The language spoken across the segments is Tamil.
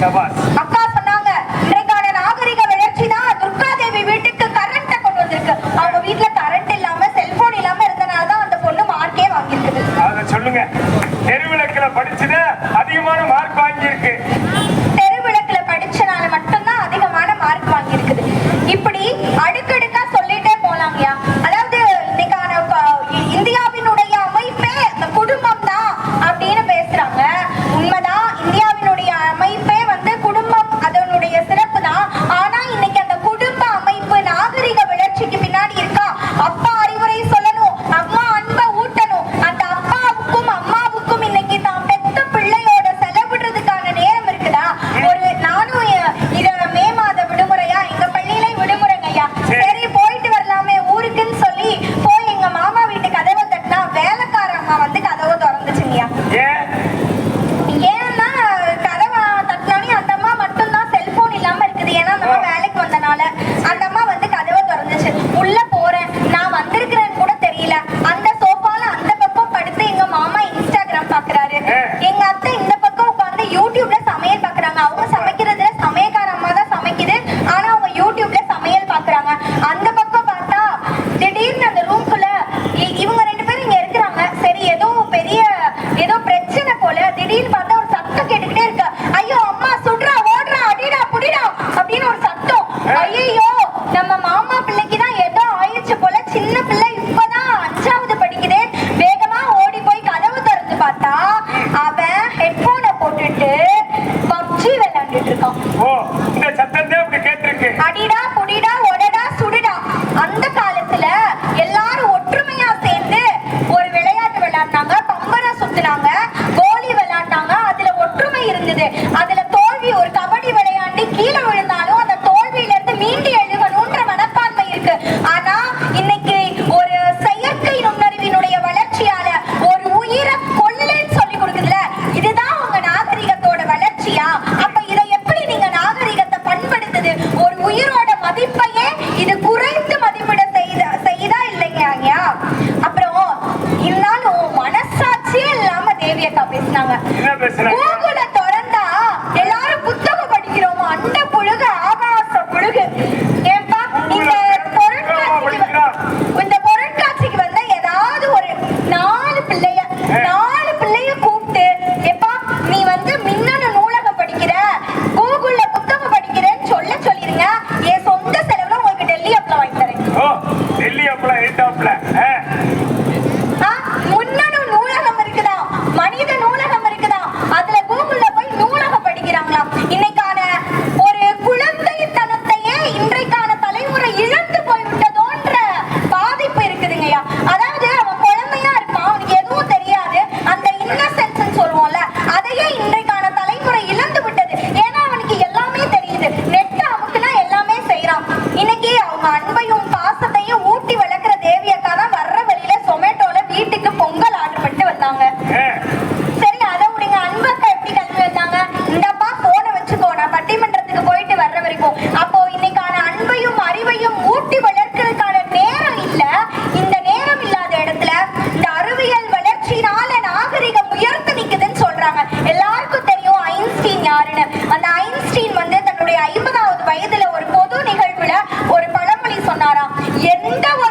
好吧。திறந்துச்சுங்கய்யா and I, வயதுல ஒரு பொது நிகழ்வுல ஒரு பழமொழி சொன்னாராம் எந்த ஒரு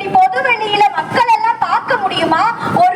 இப்படி பொது வெளியில மக்கள் எல்லாம் பார்க்க முடியுமா? ஒரு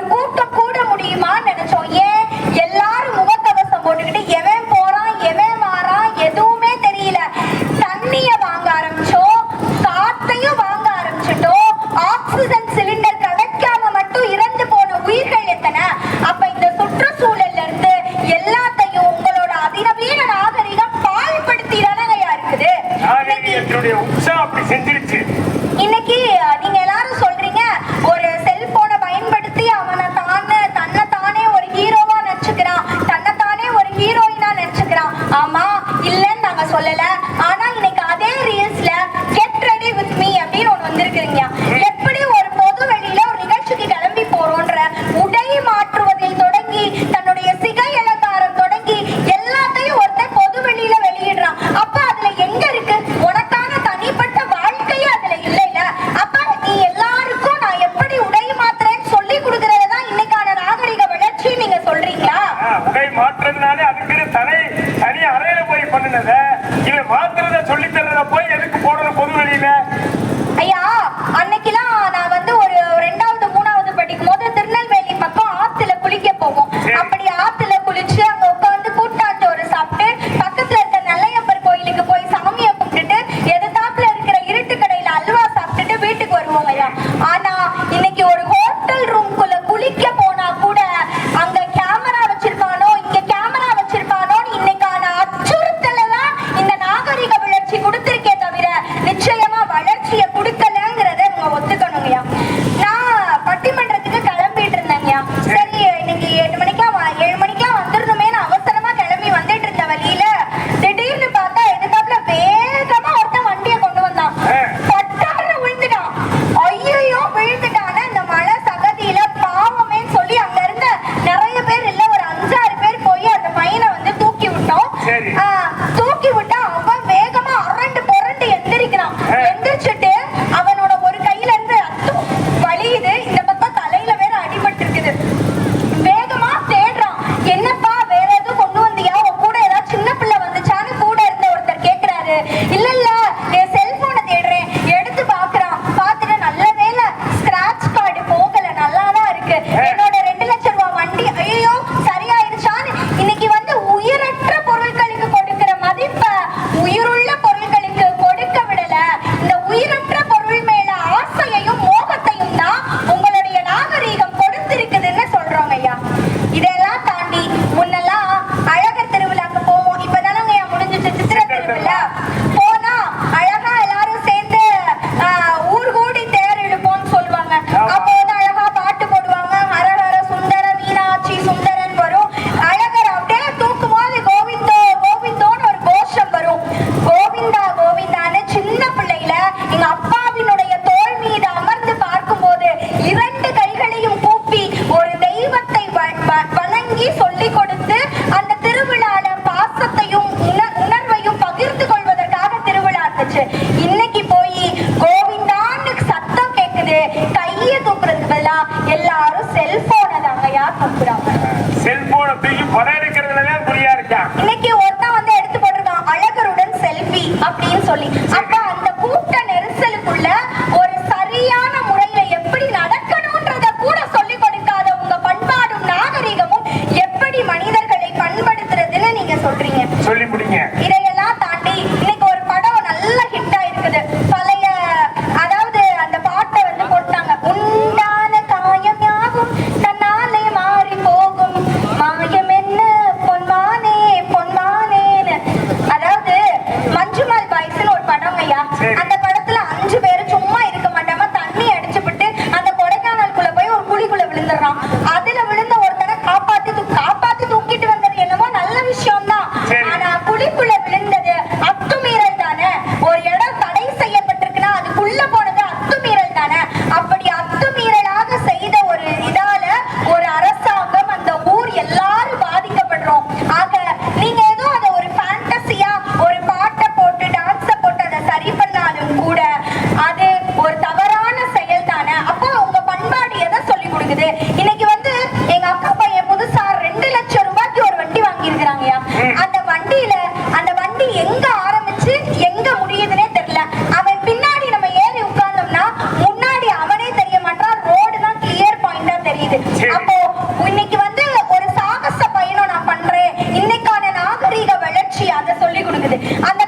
சொல்லி கொடுக்குது. அந்த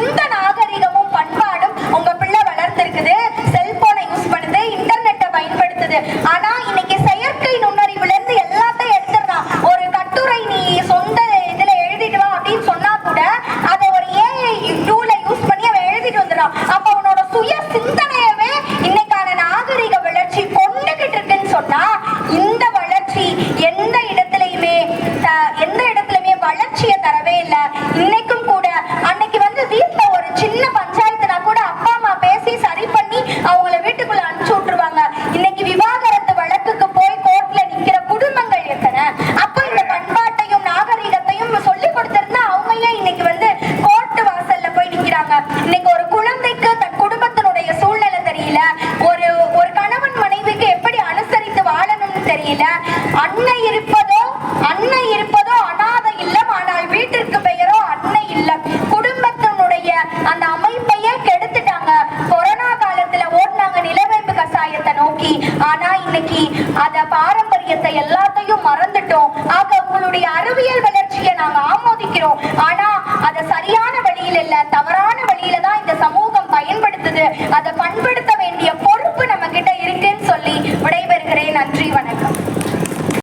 இந்த நாகரிகமும் பண்பாடும் உங்க பிள்ளை வளர்த்திருக்குது. செல்போனை யூஸ் பண்ணுது இன்டர்நெட்டை பயன்படுத்துது. ஆனா இன்னைக்கு செயற்கை நுண்ணறிவுல இருந்து எல்லாத்தையும் எடுத்துடுறான் ஒரு கட்டுரை நீ சொந்த இதுல எழுதிட்டு வா அப்படின்னு சொன்னா கூட அதை ஒரு ஏஐ டூல யூஸ் பண்ணி அவன் எழுதிட்டு வந்துடுறான். அப்ப அவனோட சுய சிந்தனையவே இன்னைக்கான நாகரிக வளர்ச்சி கொண்டுகிட்டு இருக்குன்னு சொன்னா இந்த வளர்ச்சி எந்த இடத்துலயுமே எந்த இடத்துலயுமே வளர்ச்சியை தரவே இல்லை. இன்னைக்கும்